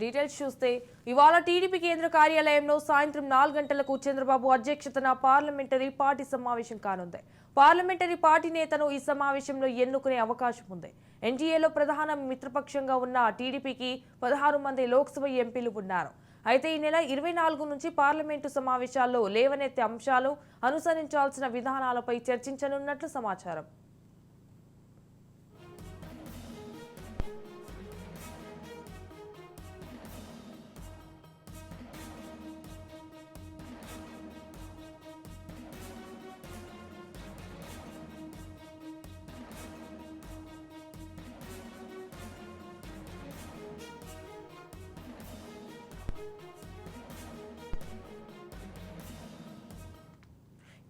Details చూస్తే ఇవాళ TDP కేంద్ర కార్యాలయంలో సాయంత్రం నాలుగు గంటలకు చంద్రబాబు అధ్యక్షతన పార్లమెంటరీ పార్టీ సమావేశం కానుంది. పార్లమెంటరీ పార్టీ నేతను ఈ సమావేశంలో ఎన్నుకునే అవకాశం ఉంది. ఎన్డీఏలో ప్రధాన మిత్రపక్షంగా ఉన్న టీడీపీకి పదహారు మంది లోక్సభ ఎంపీలు ఉన్నారు. అయితే ఈ నెల ఇరవై నాలుగు నుంచి పార్లమెంటు సమావేశాల్లో లేవనెత్తే అంశాలు అనుసరించాల్సిన విధానాలపై చర్చించనున్నట్లు సమాచారం.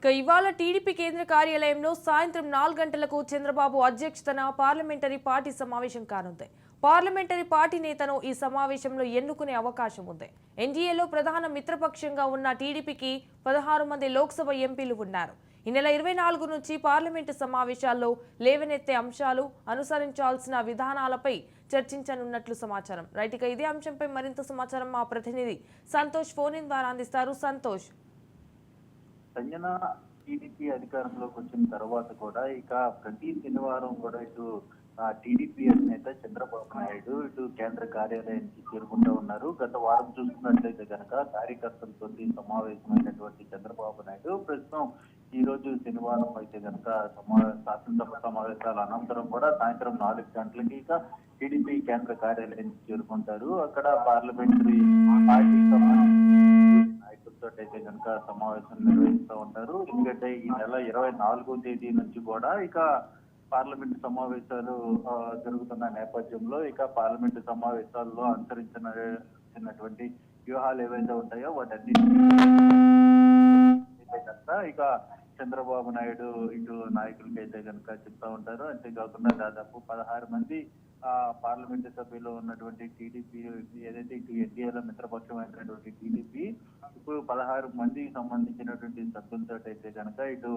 ఇక ఇవాళ టీడీపీ కేంద్ర కార్యాలయంలో సాయంత్రం నాలుగు గంటలకు చంద్రబాబు అధ్యక్షతన పార్లమెంటరీ పార్టీ సమావేశం కానుంది. పార్లమెంటరీ పార్టీ నేతను ఈ సమావేశంలో ఎన్నుకునే అవకాశం ఉంది. ఎన్డీఏలో ప్రధాన మిత్రపక్షంగా ఉన్న టీడీపీకి పదహారు మంది లోక్సభ ఎంపీలు ఉన్నారు. ఈ నెల ఇరవై నాలుగు నుంచి పార్లమెంటు సమావేశాల్లో లేవనెత్తే అంశాలు అనుసరించాల్సిన విధానాలపై చర్చించనున్నట్లు సమాచారం. రైట్ ఇక ఇదే అంశంపై మరింత సమాచారం మా ప్రతినిధి సంతోష్ ఫోన్ ఇన్ ద్వారా అందిస్తారు. సంతోష్ సంజన టీడీపీ అధికారంలోకి వచ్చిన తర్వాత కూడా ఇక ప్రతి శనివారం కూడా ఇటు టీడీపీ అధినేత చంద్రబాబు నాయుడు ఇటు కేంద్ర కార్యాలయానికి చేరుకుంటూ ఉన్నారు. గత వారం చూసుకున్నట్లయితే కనుక కార్యకర్తలతో సమావేశమైనటువంటి చంద్రబాబు నాయుడు ప్రస్తుతం ఈ రోజు శనివారం అయితే కనుక సమా శాసనసభ సమావేశాల అనంతరం కూడా సాయంత్రం నాలుగు గంటలకి ఇక టీడీపీ కేంద్ర కార్యాలయానికి చేరుకుంటారు. అక్కడ పార్లమెంటరీ పార్టీకి సంబంధించి అయితే కనుక సమావేశం నిర్వహిస్తూ ఉంటారు. ఎందుకంటే ఈ నెల ఇరవై నాలుగో తేదీ నుంచి కూడా ఇక పార్లమెంట్ సమావేశాలు జరుగుతున్న నేపథ్యంలో ఇక పార్లమెంట్ సమావేశాల్లో అనుసరించినటువంటి వ్యూహాలు ఏవైతే ఉంటాయో వాటన్నిటి కనుక ఇక చంద్రబాబు నాయుడు ఇటు నాయకులకి అయితే కనుక చెప్తా ఉంటారు. అంతేకాకుండా దాదాపు పదహారు మంది పార్లమెంట్ సభ్యులు ఉన్నటువంటి టీడీపీ ఏదైతే ఇటు ఎన్డీఏలో మిత్రపక్షమైనటువంటి టీడీపీ ఇప్పుడు పదహారు మందికి సంబంధించినటువంటి సభ్యులతో అయితే కనుక ఇటు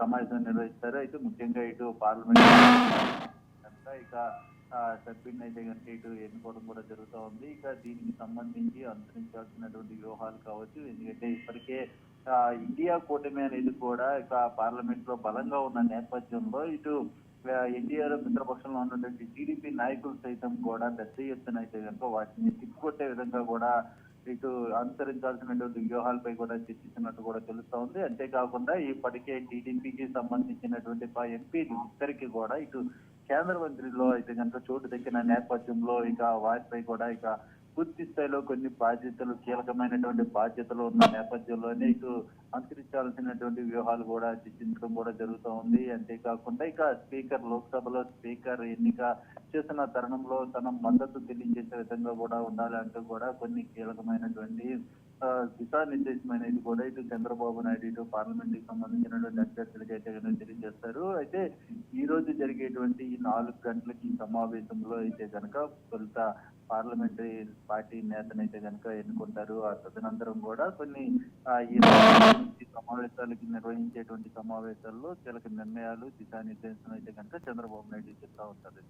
సమావేశం నిర్వహిస్తారు. అయితే ముఖ్యంగా ఇటు పార్లమెంట్ కనుక ఇక ఆ, సభ్యుడిని అయితే కనుక ఇటు ఎన్నుకోవడం కూడా జరుగుతూ ఉంది. ఇక దీనికి సంబంధించి అనుసరించాల్సినటువంటి వ్యూహాలు కావచ్చు. ఎందుకంటే ఇప్పటికే ఇండియా కూటమి అనేది కూడా ఇక పార్లమెంట్లో బలంగా ఉన్న నేపథ్యంలో ఇటు ఎన్డీఆర్ మిత్రపక్షంలో ఉన్నటువంటి టీడీపీ నాయకులు సైతం కూడా పెద్ద ఎత్తున అయితే కనుక వాటిని తిప్పుకొట్టే విధంగా కూడా ఇటు అనుసరించాల్సినటువంటి వ్యూహాలపై కూడా చర్చించినట్టు కూడా తెలుస్తా ఉంది. అంతేకాకుండా ఇప్పటికే టీడీపీకి సంబంధించినటువంటి ఎంపీలు ఇద్దరికి కూడా ఇటు కేంద్ర మంత్రిలో అయితే కనుక చోటు దక్కిన నేపథ్యంలో ఇక వారిపై కూడా ఇక పూర్తి స్థాయిలో కొన్ని బాధ్యతలు కీలకమైనటువంటి బాధ్యతలు ఉన్న నేపథ్యంలోనే ఇటు అనుసరించాల్సినటువంటి వ్యూహాలు కూడా చర్చించడం కూడా జరుగుతూ ఉంది. అంతేకాకుండా ఇక స్పీకర్ లోక్సభలో స్పీకర్ ఎన్నిక చేస్తున్న తరుణంలో తన మద్దతు తెలియజేసే విధంగా కూడా ఉండాలంటూ కూడా కొన్ని కీలకమైనటువంటి దిశానిర్దేశం అనేది కూడా ఇటు చంద్రబాబు నాయుడు ఇటు పార్లమెంట్కి సంబంధించినటువంటి అభ్యర్థులకి అయితే కనుక తెలియజేస్తారు. అయితే ఈ రోజు జరిగేటువంటి ఈ నాలుగు గంటలకి సమావేశంలో అయితే కనుక తొలుత పార్లమెంటరీ పార్టీ నేతనైతే కనుక ఎన్నుకుంటారు. ఆ తదనంతరం కూడా కొన్ని ఈ ఈ సమావేశాలకి నిర్వహించేటువంటి సమావేశాల్లో కీలక నిర్ణయాలు దిశానిర్దేశం అయితే కనుక చంద్రబాబు నాయుడు చెప్తా ఉంటారు.